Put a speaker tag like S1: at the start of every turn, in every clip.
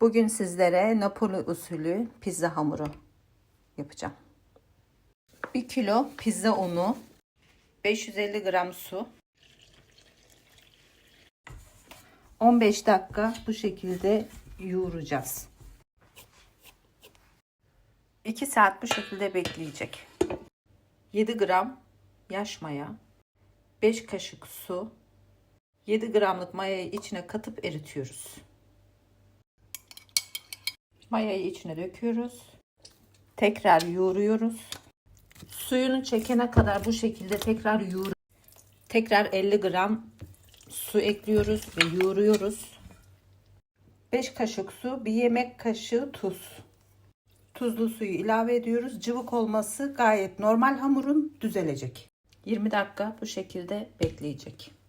S1: Bugün sizlere Napoli usulü pizza hamuru yapacağım. 1 kilo pizza unu, 550 gram su, 15 dakika bu şekilde yoğuracağız. 2 saat bu şekilde bekleyecek. 7 gram yaş maya, 5 kaşık su, 7 gramlık mayayı içine katıp eritiyoruz. Mayayı içine döküyoruz. Tekrar yoğuruyoruz. Suyunu çekene kadar bu şekilde tekrar yoğur. Tekrar 50 gram su ekliyoruz ve yoğuruyoruz. 5 kaşık su, bir yemek kaşığı tuz. Tuzlu suyu ilave ediyoruz. Cıvık olması gayet normal hamurun düzelecek. 20 dakika bu şekilde bekleyecek.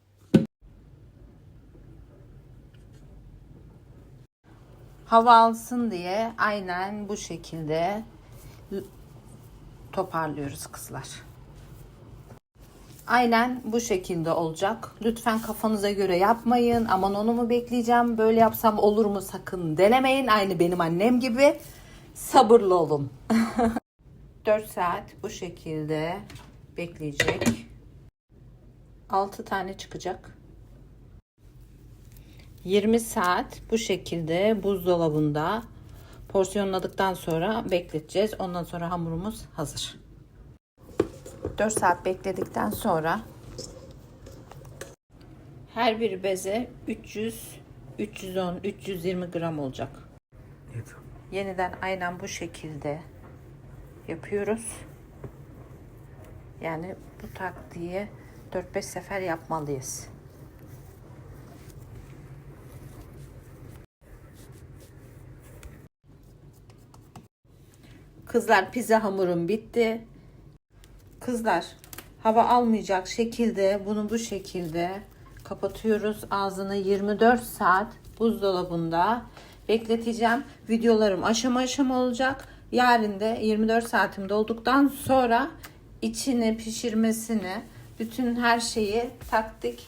S1: Hava alsın diye aynen bu şekilde toparlıyoruz kızlar. Aynen bu şekilde olacak. Lütfen kafanıza göre yapmayın. Aman onu mu bekleyeceğim? Böyle yapsam olur mu? Sakın denemeyin. Aynı benim annem gibi. Sabırlı olun. 4 saat bu şekilde bekleyecek. 6 tane çıkacak. 20 saat bu şekilde buzdolabında porsiyonladıktan sonra bekleteceğiz. Ondan sonra hamurumuz hazır. 4 saat bekledikten sonra her bir beze 300 310 320 gram olacak. Yeniden aynen bu şekilde yapıyoruz. Yani bu taktiği 4-5 sefer yapmalıyız. Kızlar pizza hamurum bitti. Kızlar hava almayacak şekilde bunu bu şekilde kapatıyoruz. Ağzını 24 saat buzdolabında bekleteceğim. Videolarım aşama aşama olacak. Yarın da 24 saatim dolduktan sonra içini pişirmesini bütün her şeyi taktik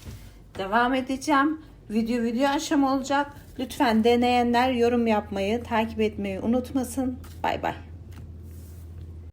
S1: devam edeceğim. Video video aşama olacak. Lütfen deneyenler yorum yapmayı, takip etmeyi unutmasın. Bay bay.